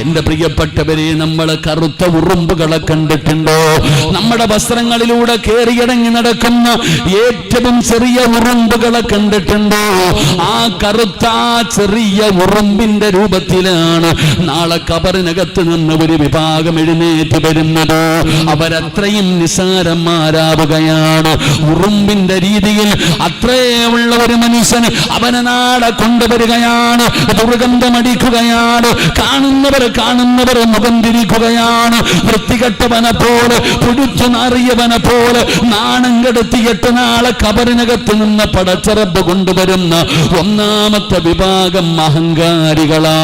എന്റെ പ്രിയപ്പെട്ടവരെ നമ്മൾ കറുത്ത ഉറുമ്പുകളെ കണ്ടിട്ടുണ്ടോ? നമ്മുടെ വസ്ത്രങ്ങളിലൂടെ കയറിയടങ്ങി നടക്കുന്ന ഏറ്റവും ചെറിയ ഉറുമ്പുകളെ കണ്ടിട്ടുണ്ടോ? ആ കറുത്ത ചെറിയ ഉറുമ്പിന്റെ രൂപത്തിലാണ് നാളെ കബറിനകത്ത് നിന്ന് ഒരു വിഭാഗം എഴുന്നേറ്റ് വരുന്നത്. അവരത്രയും നിസാരന്മാരാവുകയാണ്. ഉറുമ്പിന്റെ രീതിയിൽ അത്രേ അത്രയുള്ള ഒരു മനുഷ്യൻ അവനെ നാളെ കൊണ്ടുവരികയാണ്. ദുർഗന്ധമടിക്കുകയാണ്. കാണുന്നവർ കാണുന്നവർ മുഖം തിരിക്കുകയാണ് വൃത്തികെട്ടവനെ പോലെ പുഴുച്ചു നാറിയവനെ പോലെ നാണം കെടുത്തിയിട്ട് നാളെ കബറിനകത്ത് നിന്ന് പടച്ചറബ് കൊണ്ടുവരുന്ന ഒന്നാമത്തെ വിഭാഗം അഹങ്കാരികളാ.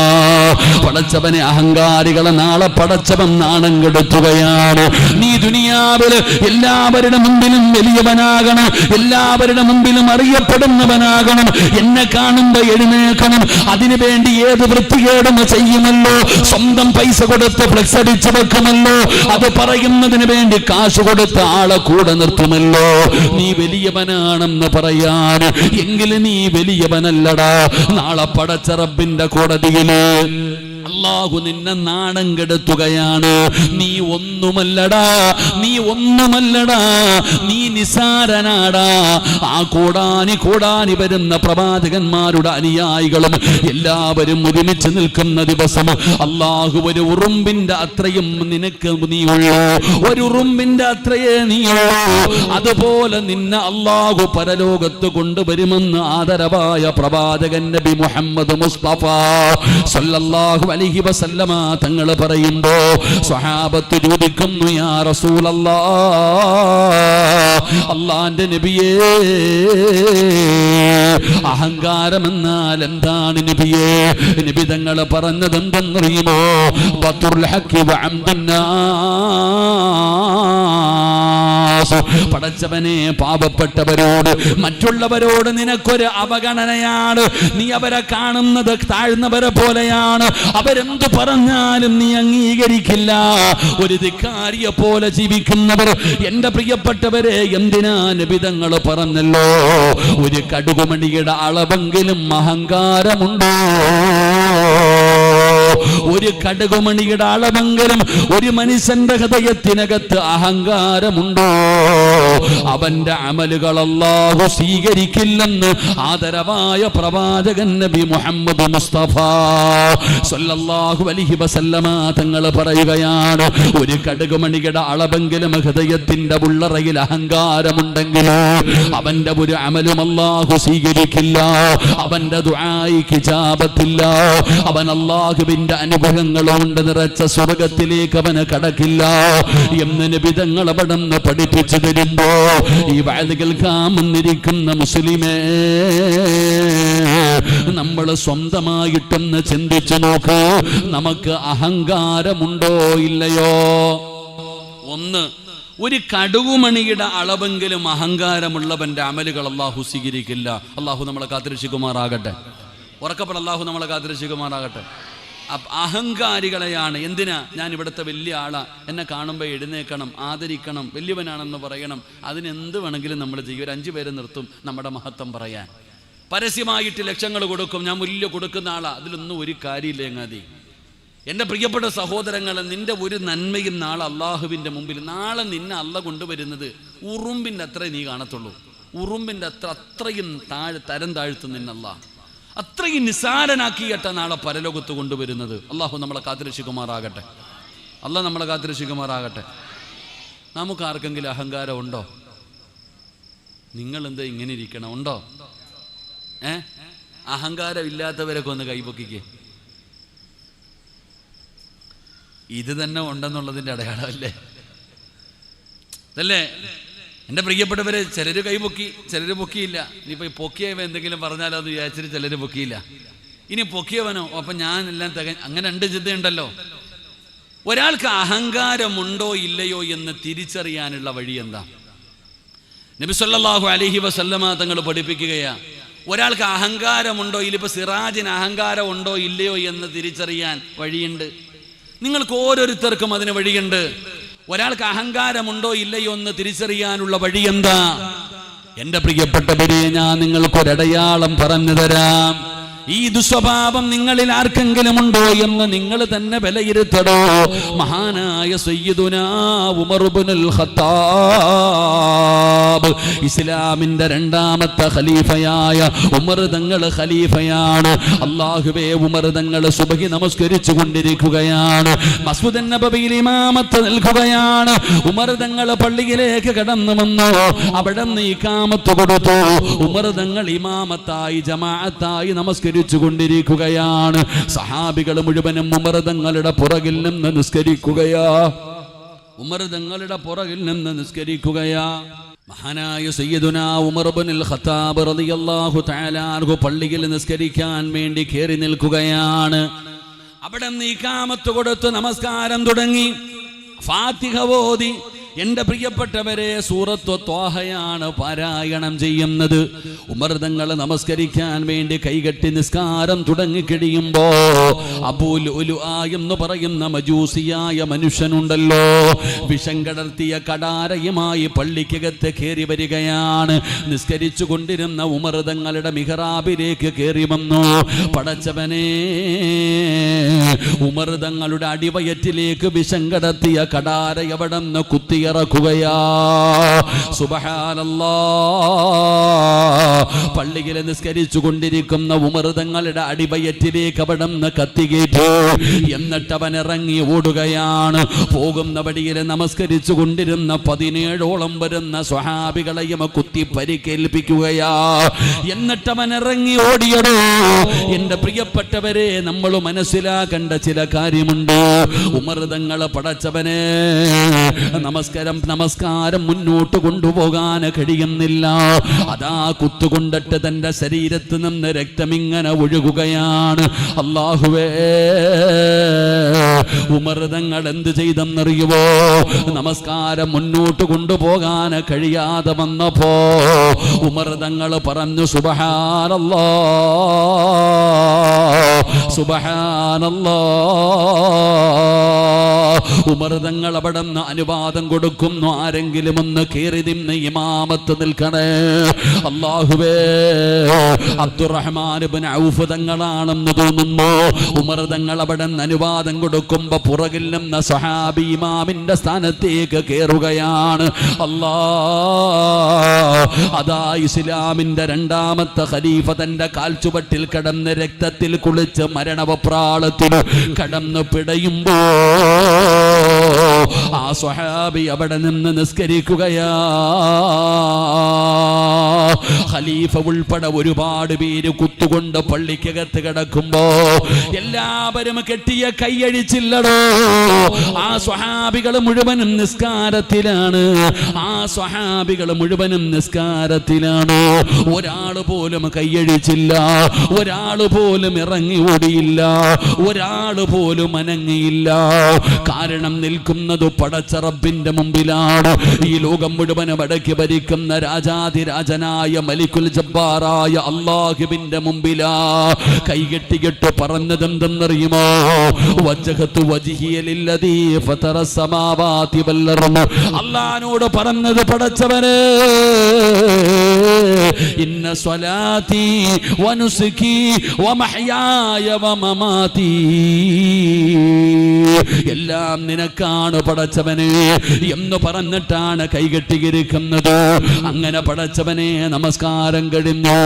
പടച്ചവനെ അഹങ്കാരികളെ നാളെ പടച്ചവൻ നാണം കെടുത്തുകയാണ്. നീ ദുനിയാവിൽ എല്ലാവരുടെ മുമ്പിലും വലിയവനാകണം. എല്ലാവരുടെ മുമ്പിലും അറിയപ്പെടുന്നവനാകണം. എന്നെ കാണുമ്പോ എഴുന്നേൽക്കണം. അതിനു വേണ്ടി ഏത് വൃത്തികേടും ചെയ്യുമല്ലോ. സ്വന്തം പൈസ കൊടുത്ത് ഫ്ലെക്സ് അടിച്ചു വെക്കുമല്ലോ. അത് പറയുന്നതിന് വേണ്ടി കാശ് കൊടുത്ത് ആളെ കൂടെ നിർത്തുമല്ലോ. നീ വലിയവനാണെന്ന് പറയാൻ. എങ്കിലും നീ വലിയവനല്ലടാ. നാളെ പടച്ചറബിന്റെ കോടതിയിൽ. അള്ളാഹു നിന്നെ നാണം കെടുത്തുകയാണ്. നീ ഒന്നുമല്ലടാ നീ ഒന്നുമല്ലടാ നീ നിസാരനാടാ. ആ കൂടാനി കൂടാനി വരുന്ന പ്രവാചകന്മാരുടെ അനുയായികളും എല്ലാവരും ഒരുമിച്ച് നിൽക്കുന്ന ദിവസം അള്ളാഹു ഒരു ഉറുമ്പിന്റെ അത്രയും നിനക്ക് നീയുള്ളൂ ഒരു ഉറുമ്പിന്റെ അത്രയേ നീയുള്ളൂ അതുപോലെ നിന്നെ അള്ളാഹു പരലോകത്ത് കൊണ്ടുവരുമെന്ന് ആദരവായ പ്രവാചകൻ നബി മുഹമ്മദ് മുസ്തഫ സല്ലല്ലാഹു അലൈഹി വസല്ലമ തങ്ങൾ പറയുമ്പോ സ്വഹാബത്ത് ചോദിക്കുന്നു യാ റസൂലല്ലാ അള്ളാന്റെ നബിയേ അഹങ്കാരം എന്നാൽ എന്താണ് നബിയേ? നബി തങ്ങൾ പറഞ്ഞത് എന്തെന്നറിയുമോ ബത്തുൽ ഹക്കി വഅംദന്നാസ്. പടച്ചവനെ പാപപ്പെട്ടവരോട് മറ്റുള്ളവരോട് നിനക്കൊരു അവഗണനയാണ്. നീ അവരെ കാണുന്നത് താഴ്ന്നവരെ പോലെയാണ്. അവരെന്ത് പറഞ്ഞാലും നീ അംഗീകരിക്കില്ല. ഒരു ധിക്കാരിയെ പോലെ ജീവിക്കുന്നവർ എന്റെ പ്രിയപ്പെട്ടവരെ എന്തിനാ നബിതങ്ങൾ പറഞ്ഞല്ലോ? ഒരു കടുകുമണിയുടെ അളവെങ്കിലും അഹങ്കാരമുണ്ടോ? ഒരു കടുകുമണിയുടെ അളവെങ്കിലും ഒരു മനുഷ്യന്റെ ഹൃദയത്തിനകത്ത് അഹങ്കാരമുണ്ടോ? അവന്റെ അമലുകൾ അല്ലാഹു സ്വീകരിക്കില്ലെന്ന് ആദരവായ പ്രവാചകൻ നബി മുഹമ്മദ് മുസ്തഫ സല്ലല്ലാഹു അലൈഹി വസല്ലമ തങ്ങൾ പറയുകയാണ് ഒരു കടുകുമണിയുടെ അളവെങ്കിലും ഹൃദയത്തിന്റെ ഉള്ളറയിൽ അഹങ്കാരമുണ്ടെങ്കിൽ അവന്റെ ഒരു അമലും അല്ലാഹു സ്വീകരിക്കില്ല അവന്റെ ദുആയിക്ക് ജാപത്തില്ല അവൻ അള്ളാഹുവിന്റെ അനുഗ്രഹങ്ങൾ കൊണ്ട് നിറച്ച സ്വർഗത്തിലേക്ക് അവന് കടക്കില്ല. എന്ന് നിബിതങ്ങൾ അവിടെ പഠിപ്പിച്ചു തരുമ്പോ ഈ വയത് കേൾക്കാമെന്നിരിക്കുന്ന മുസ്ലിമേ നമ്മൾ സ്വന്തമായിട്ടൊന്ന് ചിന്തിച്ചു നോക്ക് നമുക്ക് അഹങ്കാരമുണ്ടോ ഇല്ലയോ? ഒന്ന് ഒരു കടുകുമണിയുടെ അളവെങ്കിലും അഹങ്കാരമുള്ളവന്റെ അമലുകൾ അള്ളാഹു സ്വീകരിക്കില്ല. അള്ളാഹു നമ്മളെ കാത്തിരക്ഷിക്കുമാറാകട്ടെ. ഉറക്കപ്പെട അള്ളാഹു നമ്മളെ കാത്തിരക്ഷിക്കുമാറാകട്ടെ. അഹങ്കാരികളെയാണ്. എന്തിനാ? ഞാൻ ഇവിടുത്തെ വലിയ ആളാ. എന്നെ കാണുമ്പോൾ എഴുന്നേക്കണം ആദരിക്കണം വലിയവനാണെന്ന് പറയണം. അതിനെന്ത് വേണമെങ്കിലും നമ്മൾ ചെയ്യും. ഒരു അഞ്ചു പേരെ നിർത്തും നമ്മുടെ മഹത്വം പറയാൻ. പരസ്യമായിട്ട് ലക്ഷങ്ങൾ കൊടുക്കും. ഞാൻ മുല്യ കൊടുക്കുന്ന ആളാ. അതിലൊന്നും ഒരു കാര്യമില്ല എങ്ങാതി. എന്റെ പ്രിയപ്പെട്ട സഹോദരങ്ങളെ നിന്റെ ഒരു നന്മയും നാളെ അള്ളാഹുവിന്റെ മുമ്പിൽ നാളെ നിന്നെ അല്ല കൊണ്ടുവരുന്നത് ഉറുമ്പിന്റെ അത്രേ നീ കാണത്തുള്ളൂ. ഉറുമ്പിന്റെ അത്ര അത്രയും താഴ് തരം താഴ്ത്തു നിന്നല്ല. അത്രയും നിസാരനാക്കിയിട്ട നാളെ പരലോകത്ത് കൊണ്ടുവരുന്നത്. അള്ളാഹു നമ്മളെ കാത്തിരക്ഷിക്കുമാറാകട്ടെ. അല്ല നമ്മളെ കാത്തിരക്ഷിക്കുമാറാകട്ടെ. നമുക്ക് ആർക്കെങ്കിലും അഹങ്കാരം ഉണ്ടോ? നിങ്ങൾ എന്താ ഇങ്ങനെ ഇരിക്കണം? ഉണ്ടോ? ഏ? അഹങ്കാരം ഇല്ലാത്തവരൊക്കെ ഒന്ന് കൈപൊക്കിക്കേ. ഇത് തന്നെ ഉണ്ടെന്നുള്ളതിന്റെ അടയാളമല്ലേ അല്ലേ? എന്റെ പ്രിയപ്പെട്ടവരെ ചിലർ കൈപൊക്കി ചിലർ പൊക്കിയില്ല. ഇനിയിപ്പോൾ ഈ പൊക്കിയവ എന്തെങ്കിലും പറഞ്ഞാലോ എന്ന് വിചാരിച്ചിട്ട് ചിലർ പൊക്കിയില്ല. ഇനി പൊക്കിയവനോ അപ്പം ഞാൻ എല്ലാം തിക അങ്ങനെ രണ്ട് ചിന്തയുണ്ടല്ലോ. ഒരാൾക്ക് അഹങ്കാരമുണ്ടോ ഇല്ലയോ എന്ന് തിരിച്ചറിയാനുള്ള വഴി എന്താ? നബി അലഹി അലൈഹി വസല്ലമ തങ്ങൾ പഠിപ്പിക്കുകയാ ഒരാൾക്ക് അഹങ്കാരമുണ്ടോ ഇല്ലിപ്പോൾ സിറാജിന് അഹങ്കാരം ഉണ്ടോ ഇല്ലയോ എന്ന് തിരിച്ചറിയാൻ വഴിയുണ്ട്. നിങ്ങൾക്ക് ഓരോരുത്തർക്കും അതിന് വഴിയുണ്ട്. ഒരാൾക്ക് അഹങ്കാരമുണ്ടോ ഇല്ലയോ എന്ന് തിരിച്ചറിയാനുള്ള വഴി എന്താ എന്റെ പ്രിയപ്പെട്ടവരെ ഞാൻ നിങ്ങൾക്കൊരടയാളം പറഞ്ഞു തരാം. ഈ ദുസ്വഭാവം നിങ്ങളിൽ ആർക്കെങ്കിലും ഉണ്ടോ എന്ന് നിങ്ങൾ തന്നെ വിലയിരുത്തടോ. മഹാനായ ഖത്താബ്. ഇസ്ലാമിന്റെ രണ്ടാമത്തെ ഖലീഫയായ ഉമർ തങ്ങൾ ഖലീഫയാണ്. അള്ളാഹുബേ ഉമർ തങ്ങൾ സുബഹി നമസ്കരിച്ചു കൊണ്ടിരിക്കുകയാണ് മസ്മുദ് നബവിയിൽ ഇമാമത്ത് നിൽക്കുകയാണ് ഉമർ തങ്ങൾ പള്ളിയിലേക്ക് കടന്നു വന്നു. അവിടെ നിന്ന് ഇക്കാമത്ത് കൊടുത്തു. ഉമർ തങ്ങൾ ഇമാമത്തായി ജമാഅത്തായി നമസ്കരിച്ചു. കൊണ്ടിരിക്കുകയാണ് സഹാബികൾ മുഴുവനും ഉമർ തങ്ങളുടെ പുറകിൽ നിന്ന് നിസ്കരിക്കുകയാ. ഉമർ തങ്ങളുടെ പുറകിൽ നിന്ന് നിസ്കരിക്കുകയാ. മഹാനായ സയ്യിദുന ഉമർബുനിൽ ഖത്താബ് റളിയല്ലാഹു തആല അൻഹു പള്ളിയിൽ നിസ്കരിക്കാൻ വേണ്ടി കയറി നിൽക്കുകയാണ്. അവിടെ നീക്കാമത്ത് കൊടുത്ത് നമസ്കാരം തുടങ്ങി. ഫാത്തിഹ ഓതി. എന്റെ പ്രിയപ്പെട്ടവരെ സൂറത്വ ത്വാഹയാണ് പാരായണം ചെയ്യുന്നത്. ഉമർദങ്ങൾ നമസ്കരിക്കാൻ വേണ്ടി കൈകെട്ടി നിസ്കാരം തുടങ്ങിക്കഴിയുമ്പോ അബൂൽ എന്ന് പറയുന്ന മജൂസിയായ മനുഷ്യനുണ്ടല്ലോ. വിഷം കടർത്തിയ കടാരയുമായി പള്ളിക്കകത്ത് കയറി വരികയാണ്. നിസ്കരിച്ചു കൊണ്ടിരുന്ന ഉമർദങ്ങളുടെ മിഹറാബിലേക്ക് കയറി വന്നു. പടച്ചവനെ ഉമർദങ്ങളുടെ അടിവയറ്റിലേക്ക് വിഷം കടത്തിയ കടാര എവിടെ കുത്തിയിറക്കുകയാ. സുബഹാനല്ലാ. പള്ളിയിൽ നിസ്കരിച്ചു കൊണ്ടിരിക്കുന്ന ഉമർദങ്ങളുടെ അടിവയറ്റിലേക്ക് അവിടെ കത്തികേറ്റു എന്നിട്ട് അവൻ ഇറങ്ങി ഓടുകയാണ്. പോകുന്ന വഴിയിൽ നമസ്കരിച്ചു കൊണ്ടിരുന്ന പതിനേഴോളം വരുന്ന സ്വഹാബികളെയും കുത്തി പരിക്കേൽപ്പിക്കുകയാ. എന്നിട്ട് അവൻ ഇറങ്ങി ഓടിയടോ. എന്റെ പ്രിയപ്പെട്ടവരെ നമ്മൾ മനസ്സിലാക്കേണ്ട ചില കാര്യമുണ്ട്. ഉമർദങ്ങളെ പടച്ചവനെ നമസ്കാരം നമസ്കാരം മുന്നോട്ട് കൊണ്ടുപോകാൻ കഴിയുന്നില്ല. അതാ കുത്തുകൊണ്ടിട്ട് തന്റെ ശരീരത്ത് നിന്ന് രക്തം ഇങ്ങനെ ഒഴുകുകയാണ് അള്ളാഹുവേ ഉമർദങ്ങൾ എന്ത് ചെയ്തെന്നറിയുവോ? നമസ്കാരം മുന്നോട്ട് കൊണ്ടുപോകാൻ കഴിയാതെ വന്നപ്പോ ഉമർദങ്ങൾ പറഞ്ഞു സുബഹാനല്ലാ. സുബഹാനല്ലാ ഉമർദങ്ങൾ അവിടെ നിന്ന് അനുവാദം കൊടുക്കുന്നു. ആരെങ്കിലും ഒന്ന് കയറി നിന്ന് ഇമാമത്ത് നിൽക്കണേ. അള്ളാഹുവേ അബ്ദുറഹ്മാൻ ഔഫ് തങ്ങളാണെന്ന് തോന്നുന്നു. ഉമർ തങ്ങൾ അവിടെ നിന്ന് അനുവാദം കൊടുക്കുമ്പോ പുറകിൽ നിന്ന് സഹാബി ഇമാമിന്റെ സ്ഥാനത്തേക്ക് കയറുകയാണ് അല്ലാ അതാ ഇസ്ലാമിന്റെ രണ്ടാമത്തെ ഖലീഫ തന്റെ കാൽച്ചുവട്ടിൽ കിടന്ന് രക്തത്തിൽ കുളിച്ച് മരണവപ്രാളത്തിൽ കടന്നു പിടയുമ്പോ ആ സ്വഹാബി അവിടെ നിന്ന് നിസ്കരിക്കുകയാ. ഖലീഫ ഉൾപ്പെടെ ഒരുപാട് പേര് കുത്തുകൊണ്ട് പള്ളിക്കകത്ത് കിടക്കുമ്പോ എല്ലാവരും കെട്ടിയ കൈയഴിച്ചില്ലടോ ആ സ്വഹാബികൾ മുഴുവനും നിസ്കാരത്തിലാണ്. ആ സ്വഹാബികൾ മുഴുവനും നിസ്കാരത്തിലാണ്. ഒരാൾ പോലും കൈയഴിച്ചില്ല ഒരാൾ പോലും ഇറങ്ങി ഓടിയില്ല. ഒരാൾ പോലും അനങ്ങിയില്ല. കാരണം നിൽക്കുന്നത് പടച്ചറബിന്റെ മുമ്പിലാണ്. ഈ ലോകം മുഴുവനും അടക്കി ഭരിക്കുന്ന രാജാതിരാജനായ മലിക്കുൽ ജബ്ബാറായ അള്ളാഹുവിന്റെ മുമ്പിലാ. കൈകെട്ടികെട്ട് പറഞ്ഞതെന്തെന്നറിയുമോ? വജഹത്തു അള്ളഹാനോട് പറഞ്ഞത് പടച്ചവന് ഇന്ന വമഹയായ എല്ലാം നിനക്കാണ് പടച്ചവനെ എന്ന് പറഞ്ഞിട്ടാണ് കൈകെട്ടിയിരിക്കുന്നത്. അങ്ങനെ പടച്ചവനെ നമസ്കാരം കഴിഞ്ഞു.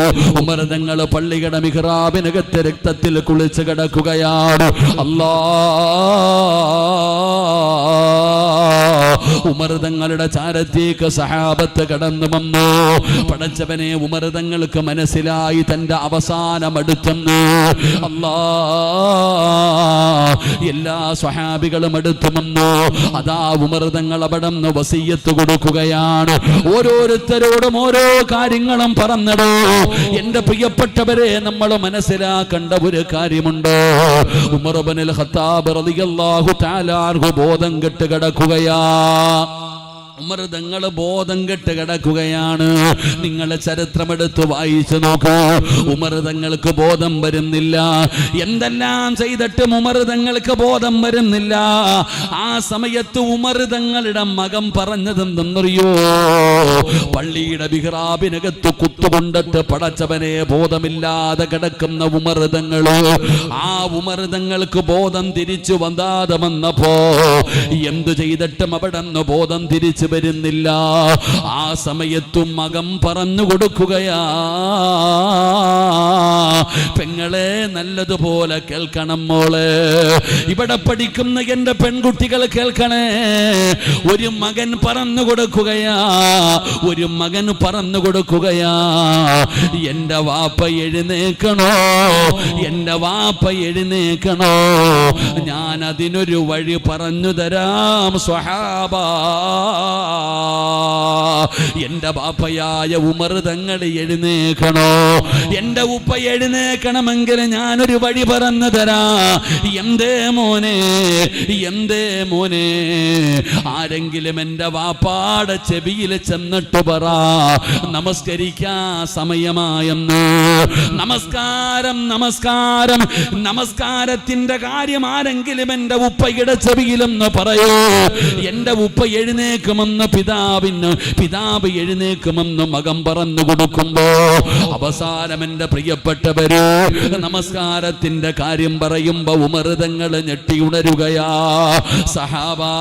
ഉമരതങ്ങൾ പള്ളിയുടെ മിഹ്റാബിനകത്ത് രക്തത്തിൽ കുളിച്ച് കിടക്കുകയാണ്. അല്ലാ ഉമർതങ്ങളുടെ ചാരത്തേക്ക് സഹാബത്ത് കടന്നു വന്നു. പടച്ചവനെ ഉമർതങ്ങൾക്ക് മനസ്സിലായി തന്റെ അവസാനം അടുത്തെന്ന് അല്ലാ എല്ലാ സ്വഹാബികളും അടുത്തു വന്നു. അതാ ഉമർതങ്ങൾ അവിടെ നിന്ന് വസീയത്ത് കൊടുക്കുകയാണ്. ഓരോരുത്തരോടും ഓരോ കാര്യങ്ങളും പറഞ്ഞടോ. എന്റെ പ്രിയപ്പെട്ടവരെ നമ്മൾ മനസ്സിലാക്കേണ്ട ഒരു കാര്യമുണ്ട്. ഉമർബനിൽ ഹത്താബ് റളിയല്ലാഹു തആല അൻഹു ബോധം കെട്ട് കിടക്കുകയാ ഉമർ തങ്ങൾ ബോധം കെട്ട് കിടക്കുകയാണ്. നിങ്ങൾ ചരിത്രമെടുത്ത് വായിച്ചു നോക്കൂ. ഉമൃതങ്ങൾക്ക് ബോധം വരുന്നില്ല. എന്തെല്ലാം ചെയ്തിട്ടും ഉമൃതങ്ങൾക്ക് ബോധം വരുന്നില്ല. ആ സമയത്ത് ഉമൃതങ്ങളുടെ മകം മകൻ പറഞ്ഞതെന്തെന്നറിയോ? പള്ളിയുടെ ബിഹ്റാബിനകത്ത് കുത്തുകൊണ്ടിട്ട് പടച്ചവനെ ബോധമില്ലാതെ കിടക്കുന്ന ഉമർ തങ്ങൾ ആ ഉമൃതങ്ങൾക്ക് ബോധം തിരിച്ചു വന്നാതെ വന്നപ്പോ എന്തു ചെയ്തിട്ടും അവിടെ നിന്ന് ബോധം തിരിച്ചു വരുന്നില്ല. ആ സമയത്തും മകം പറഞ്ഞു കൊടുക്കുകയാ. പെങ്ങളെ നല്ലതുപോലെ കേൾക്കണം മോളെ. ഇവിടെ പഠിക്കുന്ന എന്റെ പെൺകുട്ടികൾ കേൾക്കണേ. ഒരു മകൻ പറഞ്ഞു കൊടുക്കുകയാ. ഒരു മകൻ പറഞ്ഞു കൊടുക്കുകയാ. എന്റെ വാപ്പ എഴുന്നേക്കണോ? എന്റെ വാപ്പ എഴുന്നേക്കണോ? ഞാൻ അതിനൊരു വഴി പറഞ്ഞു തരാം സ്വഹാബ. എന്റെ ബാപ്പയായ ഉമർ തങ്ങൾ എഴുന്നേക്കണോ? എന്റെ ഉപ്പ എഴുന്നേക്കണമെങ്കിൽ ഞാനൊരു വഴി പറഞ്ഞു തരാ. എന്തേ മോനെ? എന്തേ മോനെ? ആരെങ്കിലും എന്റെ വാപ്പാടെ ചെവിയിൽ ചെന്നിട്ട് പറ. നമസ്കരിക്കാ സമയമായെന്ന്. നമസ്കാരം നമസ്കാരം. നമസ്കാരത്തിന്റെ കാര്യം ആരെങ്കിലും എന്റെ ഉപ്പയുടെ ചെവിയിലെന്ന് പറയൂ. എന്റെ ഉപ്പ എഴുന്നേക്കുമെന്ന് പിതാവിന് പിതാവ് എഴുന്നേക്കുമെന്ന് മകം പറഞ്ഞു കൊടുക്കുമ്പോ അവസാനം എന്റെ പ്രിയപ്പെട്ടവര് നമസ്കാരത്തിന്റെ കാര്യം പറയുമ്പോ ഉമർതങ്ങൾ ഞെട്ടി ഉണരുകയാ സഹാബാ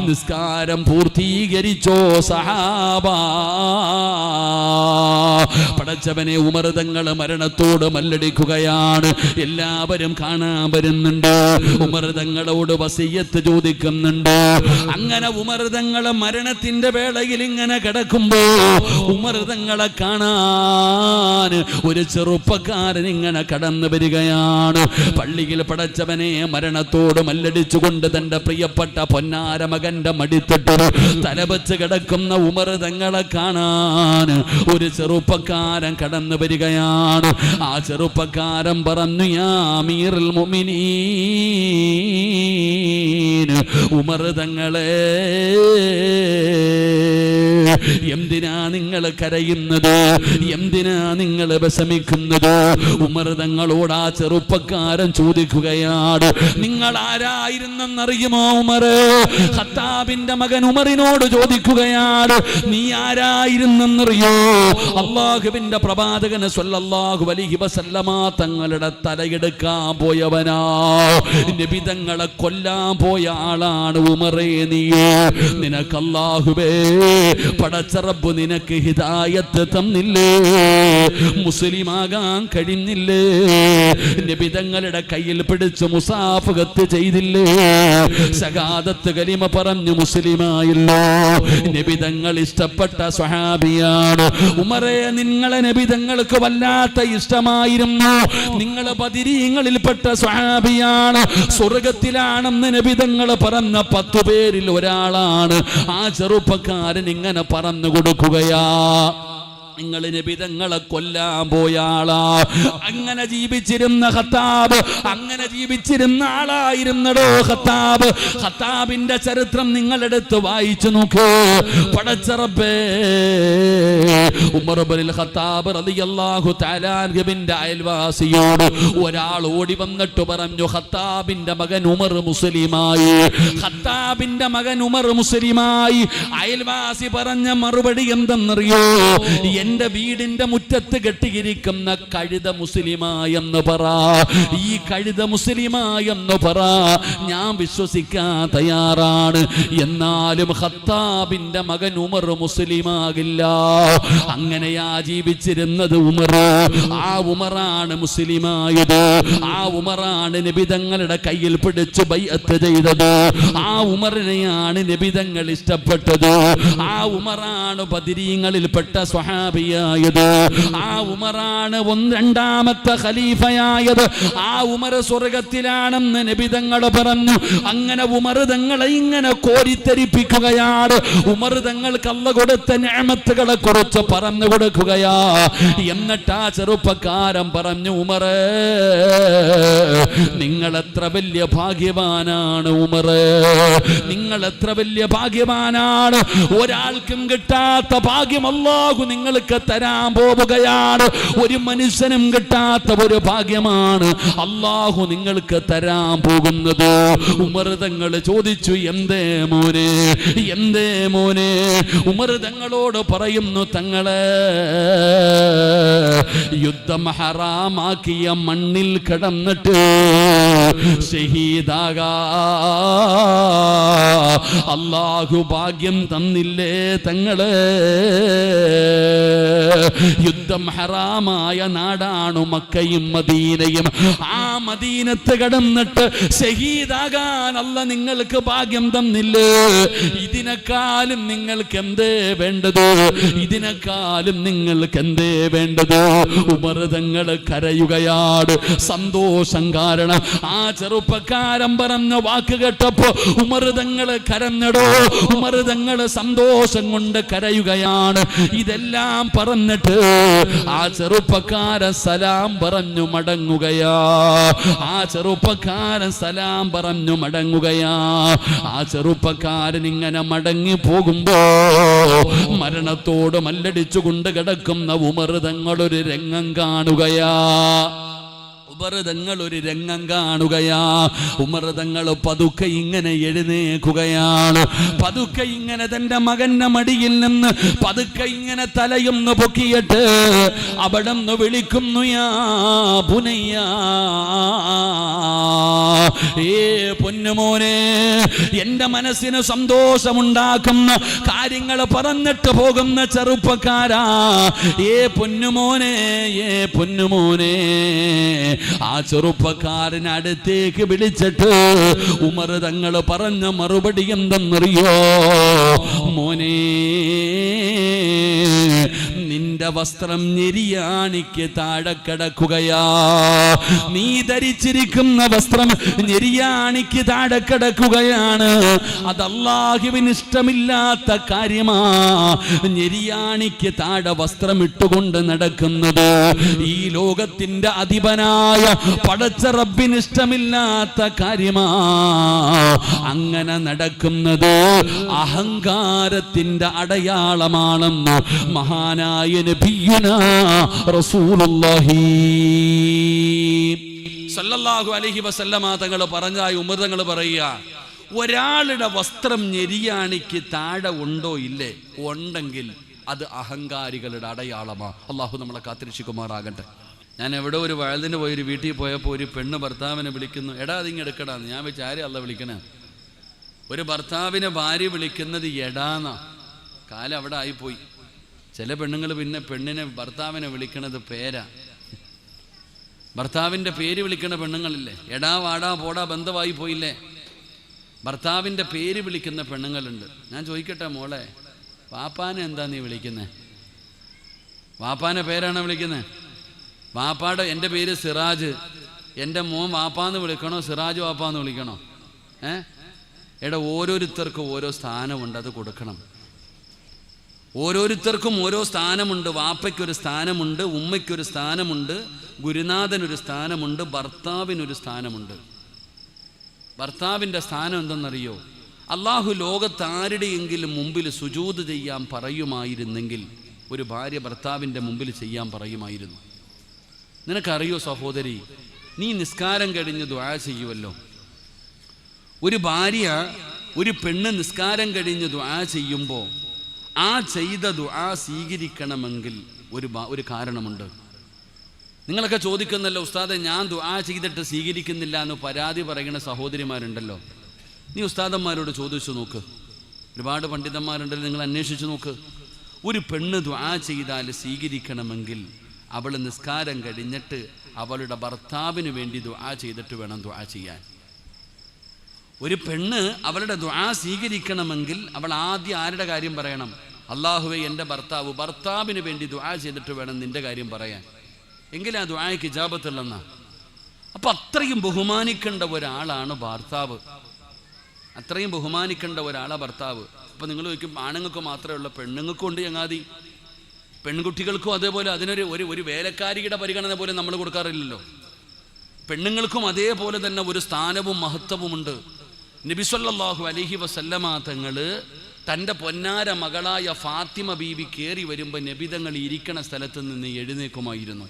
നിസ്കാരം പൂർത്തീകരിച്ചോ സഹാബാ. പടച്ചവനെ ഉമർതങ്ങൾ മരണത്തോട് മല്ലടിക്കുകയാണ്. എല്ലാവരും കാണാൻ വരുന്നുണ്ട്. ഉമർതങ്ങളോട് വസീയത്ത് ചോദിക്കുന്നുണ്ട്. അങ്ങനെ ഉമർതങ്ങളെ മരണത്തിന്റെ വേളയിൽ ഇങ്ങനെ കിടക്കുമ്പോ ഉമർതങ്ങളെ കാണാൻ ഒരു ചെറുപ്പക്കാരൻ ഇങ്ങനെ കടന്നു വരികയാണ്. പള്ളിയിൽ പടച്ചവനെ മരണത്തോട് മല്ലടിച്ചുകൊണ്ട് തന്റെ പ്രിയപ്പെട്ട പൊന്നാര മകന്റെ മടിത്തിട്ട് തലവച്ച് കിടക്കുന്ന ഉമർ തങ്ങളെ കാണാൻ ഒരു ചെറുപ്പക്കാരൻ കടന്നു വരികയാണ്. ആ ചെറുപ്പക്കാരൻ പറഞ്ഞു യാ മീറിൽ മുഅ്മിനീൻ. ഉമർ തങ്ങളെ. എന്തിനാ നിങ്ങൾ കരയുന്നത്? എന്തിനാ നിങ്ങൾ വിഷമിക്കുന്നത്? ഉമർ തങ്ങളോട് ആ ചെറുപ്പക്കാരൻ ചോദിക്കുകയാണ് നിങ്ങൾ ആരായിരുന്നെന്നറിയുമോ ഉമർ? ഹത്താബിന്റെ മകൻ ഉമറിനോട് ചോദിക്കുകയാണ് നീ ആരായിരുന്നെന്നറിയോ? അള്ളാഹുവിന്റെ പ്രവാചകന് സ്വല്ലല്ലാഹു അലൈഹി വസല്ലമ തങ്ങളുടെ തലയെടുക്കാൻ പോയവനാ. നബി തങ്ങളെ കൊല്ലാൻ പോയ ആളാണ് ഉമറേ നീ നിനക്ക് അല്ലാഹുവേ പടച്ചറബ് നിനക്ക് ഹിദായത്ത് തന്നില്ലേ? മുസ്ലിമാകാൻ കഴിഞ്ഞില്ലേ? നബി തങ്ങളുടെ കയ്യിൽ പിടിച്ച് മുസാഫകത്ത് ചെയ്തില്ലേ? സകാദത്ത് കലിമ പറഞ്ഞു മുസ്ലിമായില്ലോ നബി തങ്ങൾ ഇഷ്ടപ്പെട്ട സ്വഹാബിയാണ്. ഉമറേ നിങ്ങളെ നബി തങ്ങൾക്ക് വല്ലാത്ത ഇഷ്ടമായിരുന്നു. നിങ്ങൾ ബദിരീങ്ങളിൽപ്പെട്ട സ്വഹാബിയാണ്. സ്വർഗത്തിലാണെന്ന് നബി തങ്ങൾ പറഞ്ഞ പത്തു പേരിൽ ഒരാളാണ്. ആ ചെറുപ്പക്കാരൻ ഇങ്ങനെ പറഞ്ഞു കൊടുക്കുകയാ. നിങ്ങൾ നബിതങ്ങളെ കൊല്ലാൻ പോയാളാ. അങ്ങനെ ജീവിച്ചിരുന്ന ഹത്താബ് അങ്ങനെ ജീവിച്ചിരുന്ന ആളായിരുന്നടോ ഹത്താബ് ഹത്താബിന്റെ ചരിത്രം നിങ്ങളെടുത്ത് വായിച്ചു നോക്കൂ. പടച്ചറപ്പേ ഉമർബലിൽ ഹത്താബ് റളിയല്ലാഹു തആലാൻഹുവിന്റെ അയൽവാസിയോട് ഒരാൾ ഓടി വന്നിട്ട് പറഞ്ഞു ഹത്താബിന്റെ മകൻ ഉമർ മുസ്ലിമായി. ഹത്താബിന്റെ മകൻ ഉമർ മുസ്ലിമായി. അയൽവാസി പറഞ്ഞ മറുപടി എന്തെന്നറിയോ? എന്റെ വീടിന്റെ മുറ്റത്ത് കെട്ടിയിരിക്കുന്ന കഴുത മുസ്ലിമായെന്ന് പറ. ഈ കഴുത മുസ്ലിമായെന്ന് പറ. ഞാൻ വിശ്വസിക്കാൻ തയ്യാറാണ്. എന്നാലും ഹത്താബിന്റെ മകൻ ഉമർ മുസ്ലിമാകില്ല. അങ്ങനെയാ ജീവിച്ചിരുന്നത് ഉമർ. ആ ഉമറാണ് മുസ്ലിമായത്. ആ ഉമറാണ് നിബിതങ്ങളുടെ കയ്യിൽ പിടിച്ച് ബൈഅത്ത് ചെയ്തത്. ആ ഉമറിനെയാണ് നിബിതങ്ങൾ ഇഷ്ടപ്പെട്ടത്. ആ ഉമറാണ് ബദിരീങ്ങളിൽപ്പെട്ട സ്വഹാബി സഹാബിയായത് ആ ഉമറാണ് ഒന്ന് രണ്ടാമത്തെ ഖലീഫയായത്. ആ ഉമർ സ്വർഗത്തിലാണെന്ന് നബിതങ്ങൾ പറഞ്ഞു. അങ്ങനെ ഉമർ തങ്ങളെ ഇങ്ങനെ കോരിത്തരിപ്പിക്കുകയാണ്. ഉമർ തങ്ങൾക്ക് അല്ല കൊടുത്ത ഞാമത്തുകളെ കുറിച്ച് പറഞ്ഞു കൊടുക്കുകയാ. എന്നിട്ട് ആ ചെറുപ്പക്കാരൻ പറഞ്ഞു ഉമറ് നിങ്ങൾ എത്ര വലിയ ഭാഗ്യവാനാണ് ഉമറ്. നിങ്ങൾ എത്ര വലിയ ഭാഗ്യവാനാണ്. ഒരാൾക്കും കിട്ടാത്ത ഭാഗ്യം അല്ലാഹു നിങ്ങൾക്ക് തരാൻ പോവുകയാണ്. ഒരു മനുഷ്യനും കിട്ടാത്ത ഒരു ഭാഗ്യമാണ് അള്ളാഹു നിങ്ങൾക്ക് തരാൻ പോകുന്നത്. ഉമർ തങ്ങൾ ചോദിച്ചു എന്തേ മോനെ എന്തേ മോനെ? ഉമർ തങ്ങളോട് പറയുന്നു തങ്ങളെ യുദ്ധം ഹറാമാക്കിയ മണ്ണിൽ കിടന്നിട്ട് ഷഹീദാക. അള്ളാഹു ഭാഗ്യം തന്നില്ലേ തങ്ങളെ? യുദ്ധം ഹറാമായ നാടാണ് മക്കയും മദീനയും. ആ മദീനത്ത് കടന്നിട്ട് ഷഹീദാകാൻ അല്ല നിങ്ങൾക്ക് ഭാഗ്യം തന്നില്ലേ? ഇതിനെക്കാളും നിങ്ങൾക്ക് എന്തേ വേണ്ടത്? ഇതിനെക്കാളും നിങ്ങൾക്ക് എന്തേ വേണ്ടത് ഉപരതങ്ങൾ കരയുകയാണ്. സന്തോഷം കാരണം ആ ചെറുപ്പക്കാരൻ പറഞ്ഞ വാക്ക് കേട്ടപ്പോ ഉമർതങ്ങൾ കരഞ്ഞടോ. ഉമർതങ്ങൾ സന്തോഷം കൊണ്ട് കരയുകയാണ്. ഇതെല്ലാം പറഞ്ഞിട്ട് ആ ചെറുപ്പക്കാരൻ സലാം പറഞ്ഞു മടങ്ങുകയാ. ആ ചെറുപ്പക്കാരൻ സലാം പറഞ്ഞു മടങ്ങുകയാ. ആ ചെറുപ്പക്കാരൻ ഇങ്ങനെ മടങ്ങി പോകുമ്പോ മരണത്തോട് മല്ലടിച്ചുകൊണ്ട് കിടക്കുന്ന ഉമർ തങ്ങളൊരു രംഗം കാണുകയാ. ഉപരതങ്ങൾ ഒരു രംഗം കാണുകയാ. ഉമർതങ്ങൾ പതുക്കെ ഇങ്ങനെ എഴുന്നേക്കുകയാണ് പതുക്കെ ഇങ്ങനെ തന്റെ മകന്റെ മടിയിൽ നിന്ന് പതുക്കെ ഇങ്ങനെ തലയൊന്ന് പൊക്കിയിട്ട് അവിടെ നിന്ന് വിളിക്കുന്നു യാ പുനയ്യ. ഏ പൊന്നുമോനെ എന്റെ മനസ്സിന് സന്തോഷമുണ്ടാക്കുന്ന കാര്യങ്ങൾ പറഞ്ഞിട്ട് പോകുന്ന ചെറുപ്പക്കാരാ. ഏ പൊന്നുമോനെ ഏ പൊന്നുമോനെ. ആ ചെറുപ്പക്കാരനെ അടുത്തേക്ക് വിളിച്ചിട്ട് ഉമർ തങ്ങൾ പറഞ്ഞ മറുപടി എന്തെന്നറിയോ? മോനെ നിന്റെ വസ്ത്രം ഞെരിയാണിക്ക് താഴെ കിടക്കുകയാ. നീ ധരിച്ചിരിക്കുന്ന വസ്ത്രം ഞെരിയാണിക്ക് താഴെ കിടക്കുകയാണ്. അത് ഇഷ്ടമില്ലാത്ത കാര്യമാ. ഞെരിയാണിക്ക് താഴെ വസ്ത്രം ഇട്ടുകൊണ്ട് നടക്കുന്നത് ഈ ലോകത്തിന്റെ അധിപനായ പടച്ച റബ്ബിന് ഇഷ്ടമില്ലാത്ത കാര്യമാ. അങ്ങനെ നടക്കുന്നത് അഹങ്കാരത്തിന്റെ അടയാളമാണെന്ന് മഹാനായ നബിയുന റസൂലുള്ളാഹി. സല്ലല്ലാഹു അലൈഹി വസല്ലമ തങ്ങൾ പറഞ്ഞായി ഉമർ തങ്ങൾ പറയുക ഒരാളുടെ വസ്ത്രം ഞെരിയാണിക്ക് താഴെ ഉണ്ടോ ഇല്ലേ? ഉണ്ടെങ്കിൽ അത് അഹങ്കാരികളുടെ അടയാളമാ. അള്ളാഹു നമ്മളെ കാത്തിരിച്ചുകുമാറാകട്ടെ ഞാൻ എവിടെ ഒരു വയലിന് പോയി ഒരു വീട്ടിൽ പോയപ്പോൾ ഒരു പെണ്ണ് ഭർത്താവിനെ വിളിക്കുന്നു. എടാ അതിങ്ങ് എടുക്കടാന്ന് ഞാൻ വെച്ച് ആരെയും അല്ല വിളിക്കണേ? ഒരു ഭർത്താവിനെ ഭാര്യ വിളിക്കുന്നത് എടാന്നാ. കാലം അവിടെ ആയിപ്പോയി. ചില പെണ്ണുങ്ങൾ പിന്നെ പെണ്ണിനെ ഭർത്താവിനെ വിളിക്കണത് പേരാ. ഭർത്താവിന്റെ പേര് വിളിക്കണ പെണ്ണുങ്ങളില്ലേ? എടാ വാടാ പോടാ ബന്ധമായി പോയില്ലേ? ഭർത്താവിന്റെ പേര് വിളിക്കുന്ന പെണ്ണുങ്ങളുണ്ട്. ഞാൻ ചോദിക്കട്ടെ മോളെ വാപ്പാനെ എന്താ നീ വിളിക്കുന്നത് വാപ്പാനെ പേരാണോ വിളിക്കുന്നത് വാപ്പാടെ എന്റെ പേര് സിറാജ്. എന്റെ മോൻ വാപ്പാന്ന് വിളിക്കണോ സിറാജ് വാപ്പാന്ന് വിളിക്കണോ? ഏ? എടാ ഓരോരുത്തർക്കും ഓരോ സ്ഥാനമുണ്ട് അത് കൊടുക്കണം. ഓരോരുത്തർക്കും ഓരോ സ്ഥാനമുണ്ട് വാപ്പയ്ക്കൊരു സ്ഥാനമുണ്ട് ഉമ്മയ്ക്കൊരു സ്ഥാനമുണ്ട് ഗുരുനാഥനൊരു സ്ഥാനമുണ്ട് ഭർത്താവിനൊരു സ്ഥാനമുണ്ട്. ഭർത്താവിന്റെ സ്ഥാനം എന്തെന്നറിയോ? അള്ളാഹു ലോകത്ത് ആരുടെയെങ്കിലും മുമ്പിൽ സുജൂത് ചെയ്യാൻ പറയുമായിരുന്നെങ്കിൽ ഒരു ഭാര്യ ഭർത്താവിന്റെ മുമ്പിൽ ചെയ്യാൻ പറയുമായിരുന്നു. നിനക്കറിയോ സഹോദരി നീ നിസ്കാരം കഴിഞ്ഞ് ദ്വാ ചെയ്യുമല്ലോ ഒരു ഭാര്യ ഒരു പെണ്ണ് നിസ്കാരം കഴിഞ്ഞ് ദ്വാ ചെയ്യുമ്പോൾ ആ ചെയ്ത ദുആ സ്വീകരിക്കണമെങ്കിൽ ഒരു ഒരു കാരണമുണ്ട്. നിങ്ങളൊക്കെ ചോദിക്കുന്നല്ലോ ഉസ്താദെ ഞാൻ ദുആ ചെയ്തിട്ട് സ്വീകരിക്കുന്നില്ല എന്ന് പരാതി പറയുന്ന സഹോദരിമാരുണ്ടല്ലോ. നീ ഉസ്താദന്മാരോട് ചോദിച്ചു നോക്ക്. ഒരുപാട് പണ്ഡിതന്മാരുണ്ടല്ലോ നിങ്ങൾ അന്വേഷിച്ചു നോക്ക്. ഒരു പെണ്ണ് ദുആ ചെയ്താൽ സ്വീകരിക്കണമെങ്കിൽ അവൾ നിസ്കാരം കഴിഞ്ഞിട്ട് അവളുടെ ഭർത്താവിന് വേണ്ടി ദുആ ചെയ്തിട്ട് വേണം ദുആ ചെയ്യാൻ. ഒരു പെണ്ണ് അവളുടെ ദ്വാ സ്വീകരിക്കണമെങ്കിൽ അവൾ ആദ്യം ആരുടെ കാര്യം പറയണം? അള്ളാഹുവെ എന്റെ ഭർത്താവ് ഭർത്താവിന് വേണ്ടി ദ്വാ ചെയ്തിട്ട് വേണം നിന്റെ കാര്യം പറയാൻ. എങ്കിലാ ദുആയ്ക്ക് ഇജാബത്തുള്ളെന്നാ? അപ്പൊ അത്രയും ബഹുമാനിക്കേണ്ട ഒരാളാണ് ഭർത്താവ്. അത്രയും ബഹുമാനിക്കേണ്ട ഒരാളാ ഭർത്താവ്. അപ്പൊ നിങ്ങൾ ചോദിക്കും ആണുങ്ങൾക്ക് മാത്രമേ ഉള്ളൂ പെണ്ണുങ്ങൾക്കും ഉണ്ട് ചങ്ങാതി. പെൺകുട്ടികൾക്കും അതേപോലെ അതിനൊരു ഒരു ഒരു വേലക്കാരിയുടെ പരിഗണന പോലും നമ്മൾ കൊടുക്കാറില്ലല്ലോ. പെണ്ണുങ്ങൾക്കും അതേപോലെ തന്നെ ഒരു സ്ഥാനവും മഹത്വവുമുണ്ട് നബിസ്വല്ലാഹു അലഹി വസല്ലമാ തങ്ങൾ തന്റെ പൊന്നാര മകളായ ഫാത്തിമ ബീവി കയറി വരുമ്പോൾ നബിതങ്ങൾ ഇരിക്കണ സ്ഥലത്ത് നിന്ന് എഴുന്നേക്കുമായിരുന്നു.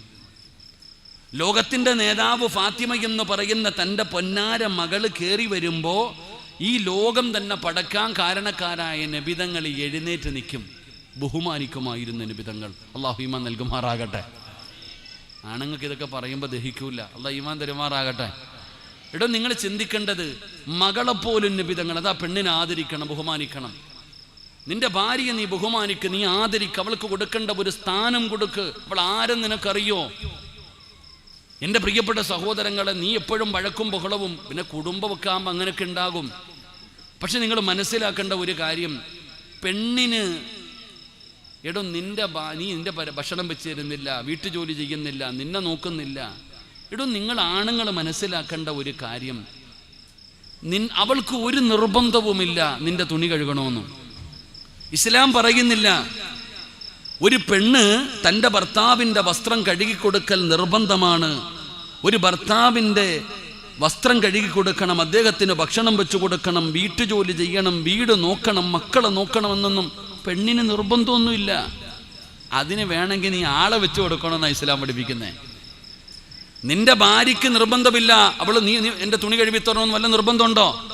ലോകത്തിന്റെ നേതാവ് ഫാത്തിമ എന്ന് പറയുന്ന തന്റെ പൊന്നാര മകൾ കയറി വരുമ്പോൾ ഈ ലോകം തന്നെ പടക്കാൻ കാരണക്കാരായ നബിതങ്ങൾ എഴുന്നേറ്റ് നിൽക്കും. ബഹുമാനിക്കുമായിരുന്നു നബിതങ്ങൾ അള്ളാഹു ഈമാൻ നൽകുമാറാകട്ടെ. ആണുങ്ങൾക്ക് ഇതൊക്കെ പറയുമ്പോൾ ദഹിക്കൂല. അള്ളാഹ് ഈമാൻ തരുമാറാകട്ടെ. എടോ നിങ്ങൾ ചിന്തിക്കേണ്ടത് മകളെപ്പോലും നിബിതങ്ങൾ അതാ പെണ്ണിനെ ആദരിക്കണം ബഹുമാനിക്കണം. നിന്റെ ഭാര്യയെ നീ ബഹുമാനിക്ക് നീ ആദരിക്ക അവൾക്ക് കൊടുക്കേണ്ട ഒരു സ്ഥാനം കൊടുക്ക്. അവൾ ആരും നിനക്കറിയോ? എന്റെ പ്രിയപ്പെട്ട സഹോദരങ്ങളെ നീ എപ്പോഴും വഴക്കും ബഹളവും പിന്നെ കുടുംബമൊക്കെ ആകുമ്പോൾ അങ്ങനെയൊക്കെ ഉണ്ടാകും. പക്ഷെ നിങ്ങൾ മനസ്സിലാക്കേണ്ട ഒരു കാര്യം പെണ്ണിന് എടോ നിന്റെ നീ നിന്റെ ഭക്ഷണം വെച്ച് തരുന്നില്ല വീട്ടുജോലി ചെയ്യുന്നില്ല നിന്നെ നോക്കുന്നില്ല. എടോ നിങ്ങൾ ആണുങ്ങൾ മനസ്സിലാക്കേണ്ട ഒരു കാര്യം. നിൻ അവൾക്ക് ഒരു നിർബന്ധവുമില്ല നിന്റെ തുണി കഴുകണമെന്നും ഇസ്ലാം പറയുന്നില്ല. ഒരു പെണ്ണ് തന്റെ ഭർത്താവിന്റെ വസ്ത്രം കഴുകിക്കൊടുക്കൽ നിർബന്ധമാണ്. ഒരു ഭർത്താവിന്റെ വസ്ത്രം കഴുകി കൊടുക്കണം അദ്ദേഹത്തിന് ഭക്ഷണം വെച്ചു കൊടുക്കണം വീട്ടുജോലി ചെയ്യണം വീട് നോക്കണം മക്കളെ നോക്കണമെന്നൊന്നും പെണ്ണിന് നിർബന്ധമൊന്നുമില്ല. അതിന് വേണമെങ്കിൽ നീ ആളെ വെച്ചു കൊടുക്കണമെന്നാണ് ഇസ്ലാം പഠിപ്പിക്കുന്നത് നിന്റെ ഭാര്യയ്ക്ക് നിർബന്ധമില്ല. അവൾ നീ എന്റെ തുണി കഴുകിത്തരണമെന്ന് വല്ല നിർബന്ധമുണ്ടോ?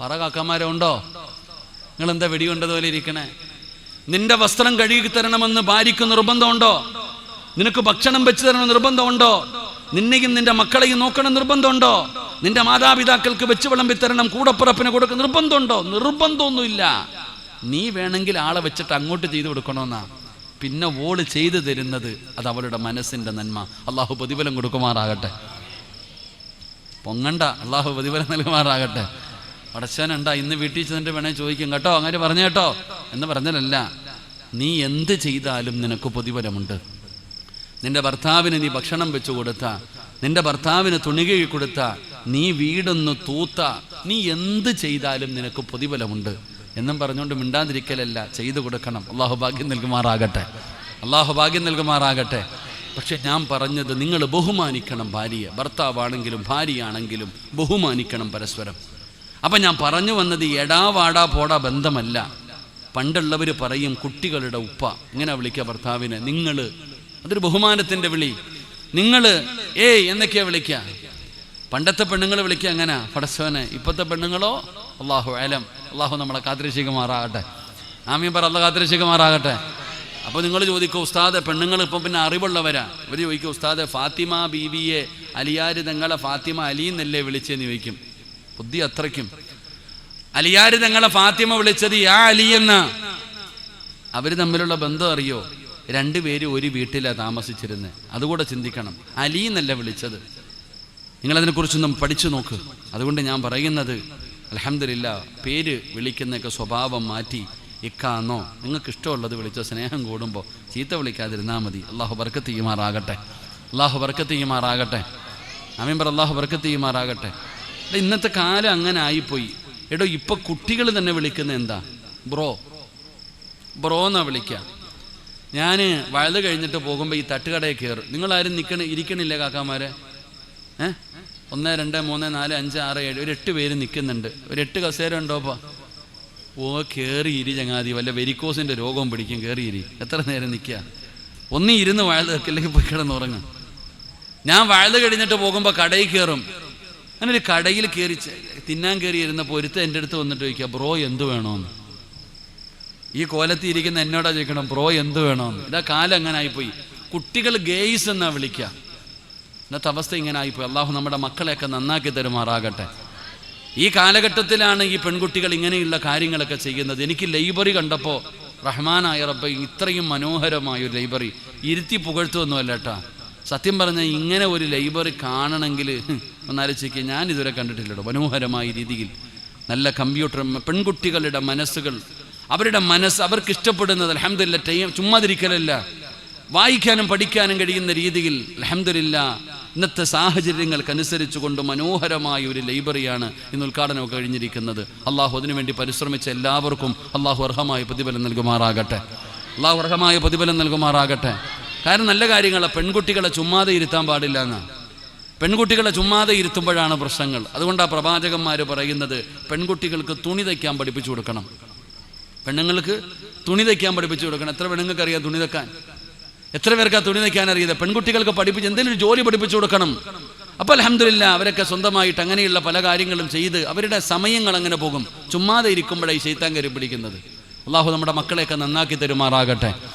പറ കാക്കന്മാരോ ഉണ്ടോ നിങ്ങൾ എന്താ വെടികൊണ്ടതുപോലെ ഇരിക്കണേ? നിന്റെ വസ്ത്രം കഴുകി തരണമെന്ന് ഭാര്യയ്ക്ക് നിർബന്ധമുണ്ടോ? നിനക്ക് ഭക്ഷണം വെച്ച് തരണം നിർബന്ധമുണ്ടോ? നിന്നെയും നിന്റെ മക്കളെയും നോക്കണം നിർബന്ധമുണ്ടോ? നിന്റെ മാതാപിതാക്കൾക്ക് വെച്ച് വിളമ്പി തരണം കൂടപ്പുറപ്പിന് കൊടുക്ക നിർബന്ധമുണ്ടോ? നിർബന്ധമൊന്നുമില്ല. നീ വേണമെങ്കിൽ ആളെ വെച്ചിട്ട് അങ്ങോട്ട് ചെയ്തു കൊടുക്കണമെന്നാ. പിന്നെ ഓൾ ചെയ്തു തരുന്നത് അത് അവളുടെ മനസ്സിന്റെ നന്മ. അള്ളാഹു പ്രതിഫലം കൊടുക്കുമാറാകട്ടെ. പൊങ്ങണ്ട അള്ളാഹു പ്രതിഫലം നൽകുമാറാകട്ടെ. പടച്ചവനുണ്ടാ ഇന്ന് വീട്ടിൽ ചെന്നിട്ട് വേണേ ചോദിക്കും. കേട്ടോ അങ്ങനെ പറഞ്ഞു കേട്ടോ. എന്ന് പറഞ്ഞതല്ല. നീ എന്ത് ചെയ്താലും നിനക്ക് പ്രതിഫലമുണ്ട്. നിന്റെ ഭർത്താവിന് നീ ഭക്ഷണം വെച്ചു കൊടുത്ത നിന്റെ ഭർത്താവിന് തുണി കൊടുത്ത നീ വീടൊന്ന് തൂത്ത നീ എന്ത് ചെയ്താലും നിനക്ക് പ്രതിഫലമുണ്ട്. എന്നും പറഞ്ഞുകൊണ്ട് മിണ്ടാതിരിക്കലല്ല ചെയ്തു കൊടുക്കണം. അള്ളാഹു ഭാഗ്യം നൽകുമാറാകട്ടെ. അള്ളാഹു ഭാഗ്യം നൽകുമാറാകട്ടെ. പക്ഷെ ഞാൻ പറഞ്ഞത് നിങ്ങൾ ബഹുമാനിക്കണം ഭാര്യയെ. ഭർത്താവാണെങ്കിലും ഭാര്യയാണെങ്കിലും ബഹുമാനിക്കണം പരസ്പരം. അപ്പം ഞാൻ പറഞ്ഞു വന്നത് എടാ വാടാ പോടാ ബന്ധമല്ല. പണ്ടുള്ളവർ പറയും കുട്ടികളുടെ ഉപ്പ. ഇങ്ങനെ വിളിക്കുക ഭർത്താവിനെ. നിങ്ങൾ അതൊരു ബഹുമാനത്തിന്റെ വിളി. നിങ്ങൾ ഏയ് എന്നൊക്കെയാ വിളിക്കുക പണ്ടത്തെ പെണ്ണുങ്ങൾ വിളിക്കുക അങ്ങനെ പടസ്വനെ ഇപ്പോഴത്തെ പെണ്ണുങ്ങളോ? അള്ളാഹു അലം. അള്ളാഹു നമ്മളെ കാത്തിരക്ഷിക്കുമാറാകട്ടെ. ആമീൻ പറ അല്ല കാത്തിരക്ഷിക്കുമാറാകട്ടെ. അപ്പോൾ നിങ്ങൾ ചോദിക്കും ഉസ്താദ് പെണ്ണുങ്ങൾ ഇപ്പം പിന്നെ അറിവുള്ളവരാ? ഇവർ ചോദിക്കും ഉസ്താദ് ഫാത്തിമ ബീവിയെ അലിയാർ തങ്ങളെ ഫാത്തിമ അലി എന്നല്ലേ വിളിച്ചെന്ന് ചോദിക്കും. ബുദ്ധി അത്രയ്ക്കും. അലിയാർ തങ്ങളെ ഫാത്തിമ വിളിച്ചത് യാ അലി എന്ന? അവർ തമ്മിലുള്ള ബന്ധം അറിയോ? രണ്ടുപേരും ഒരു വീട്ടിലാണ് താമസിച്ചിരുന്നത് അതുകൂടെ ചിന്തിക്കണം. അലി എന്നല്ല വിളിച്ചത്? നിങ്ങളതിനെക്കുറിച്ചൊന്നും പഠിച്ചു നോക്ക്. അതുകൊണ്ട് ഞാൻ പറയുന്നത് അലഹമില്ല പേര് വിളിക്കുന്നൊക്കെ സ്വഭാവം മാറ്റി ഇക്കാന്നോ. നിങ്ങൾക്ക് ഇഷ്ടമുള്ളത് വിളിച്ചോ സ്നേഹം കൂടുമ്പോൾ ചീത്ത വിളിക്കാതിരുന്നാൽ മതി. അള്ളാഹു ബർക്കത്ത് ചെയ്യുമാറാകട്ടെ. അള്ളാഹു ബർക്കത്ത് ചെയ്യുമാറാകട്ടെ. അമീമ്പർ അള്ളാഹു ബർക്കത്ത് ചെയ്യുമാറാകട്ടെ. ഇന്നത്തെ കാലം അങ്ങനെ ആയിപ്പോയി. എടോ ഇപ്പൊ കുട്ടികൾ തന്നെ വിളിക്കുന്ന എന്താ? ബ്രോ. ബ്രോ എന്നാ വിളിക്കുക ഞാൻ വഴുത് കഴിഞ്ഞിട്ട് പോകുമ്പോൾ ഈ തട്ടുകടയിൽ കയറും. നിങ്ങളാരും നിൽക്കണ ഇരിക്കണില്ലേ കാക്കാമാരെ? ഏ? ഒന്ന് രണ്ട് മൂന്ന് നാല് അഞ്ച് ആറ് ഏഴ് ഒരു എട്ട് പേര് നിൽക്കുന്നുണ്ട്. ഒരു എട്ട് കസേര ഉണ്ടോപ്പാ ഓ കയറി ഇരി ചങ്ങാതി. വല്ല വെരിക്കോസിന്റെ രോഗവും പിടിക്കും കയറി ഇരി. എത്ര നേരം നിൽക്കുക? ഒന്നി ഇരുന്ന് വാഴ വെക്കില്ലെങ്കിൽ പോയി കിടന്നുറങ്ങും ഞാൻ വാഴ കഴിഞ്ഞിട്ട് പോകുമ്പോൾ കടയിൽ കയറും അങ്ങനെ ഒരു കടയിൽ കയറി തിന്നാൻ കയറി ഇരുന്നപ്പോൾ ഒരുത്ത എന്റെ അടുത്ത് വന്നിട്ട് ചോദിക്കുക ബ്രോ എന്ത് വേണമെന്ന് ഈ കോലത്തി ഇരിക്കുന്ന എന്നോടാ ചോദിക്കണം ബ്രോ എന്ത് വേണമെന്ന് ഇതാ കാലം അങ്ങനെ ആയിപ്പോയി. കുട്ടികൾ ഗേയ്സ് എന്നാ വിളിക്കുക. ഇന്നത്തെ അവസ്ഥ ഇങ്ങനെ ആയിപ്പോയി അള്ളാഹു നമ്മുടെ മക്കളെയൊക്കെ നന്നാക്കി തരുമാറാകട്ടെ. ഈ കാലഘട്ടത്തിലാണ് ഈ പെൺകുട്ടികൾ ഇങ്ങനെയുള്ള കാര്യങ്ങളൊക്കെ ചെയ്യുന്നത്. എനിക്ക് ലൈബ്രറി കണ്ടപ്പോൾ റഹ്മാനായ റബ്ബ ഇത്രയും മനോഹരമായ ഒരു ലൈബ്രറി. ഇരുത്തി പുകഴ്ത്തുമൊന്നുമല്ല കേട്ടാ. സത്യം പറഞ്ഞാൽ ഇങ്ങനെ ഒരു ലൈബ്രറി കാണണമെങ്കിൽ ഒന്നാലോചിക്കുക ഞാൻ ഇതുവരെ കണ്ടിട്ടില്ലല്ലോ മനോഹരമായ രീതിയിൽ. നല്ല കമ്പ്യൂട്ടർ പെൺകുട്ടികളുടെ മനസ്സുകൾ. അവരുടെ മനസ്സ് അവർക്ക് ഇഷ്ടപ്പെടുന്നത് അലഹമില്ല ചുമ്മാതിരിക്കലല്ല. വായിക്കാനും പഠിക്കാനും കഴിയുന്ന രീതിയിൽ അലഹമില്ല ഇന്നത്തെ സാഹചര്യങ്ങൾക്കനുസരിച്ച് കൊണ്ട് മനോഹരമായ ഒരു ലൈബ്രറിയാണ് ഇന്ന് ഉദ്ഘാടനമൊക്കെ കഴിഞ്ഞിരിക്കുന്നത്. അള്ളാഹു അതിനുവേണ്ടി പരിശ്രമിച്ച എല്ലാവർക്കും അള്ളാഹു അർഹമായ പ്രതിഫലം നൽകുമാറാകട്ടെ. അള്ളാഹു അർഹമായ പ്രതിഫലം നൽകുമാറാകട്ടെ. കാരണം നല്ല കാര്യങ്ങളെ. പെൺകുട്ടികളെ ചുമ്മാതെ ഇരുത്താൻ പാടില്ല എന്നാണ് പെൺകുട്ടികളെ ചുമ്മാതെ ഇരുത്തുമ്പോഴാണ് പ്രശ്നങ്ങൾ. അതുകൊണ്ടാണ് പ്രവാചകന്മാർ പറയുന്നത് പെൺകുട്ടികൾക്ക് തുണി തയ്ക്കാൻ പഠിപ്പിച്ചു കൊടുക്കണം. പെണ്ണുങ്ങൾക്ക് തുണി തയ്ക്കാൻ പഠിപ്പിച്ചു കൊടുക്കണം. എത്ര പെണ്ണുങ്ങൾക്ക് അറിയാം തുണി തയ്ക്കാൻ? എത്ര പേർക്ക് ആ തുണി നയ്ക്കാൻ അറിയത് പെൺകുട്ടികൾക്ക് പഠിപ്പിച്ച് എന്തെങ്കിലും ഒരു ജോലി പഠിപ്പിച്ചു കൊടുക്കണം. അപ്പോൾ അലഹമില്ല അവരൊക്കെ സ്വന്തമായിട്ട് അങ്ങനെയുള്ള പല കാര്യങ്ങളും ചെയ്ത് അവരുടെ സമയങ്ങൾ അങ്ങനെ പോകും. ചുമ്മാതെ ഇരിക്കുമ്പോഴായി ശൈത്താൻ കരുപിടിക്കുന്നത്. പിടിക്കുന്നത് അള്ളാഹു നമ്മുടെ മക്കളെയൊക്കെ നന്നാക്കി തരുമാറാകട്ടെ.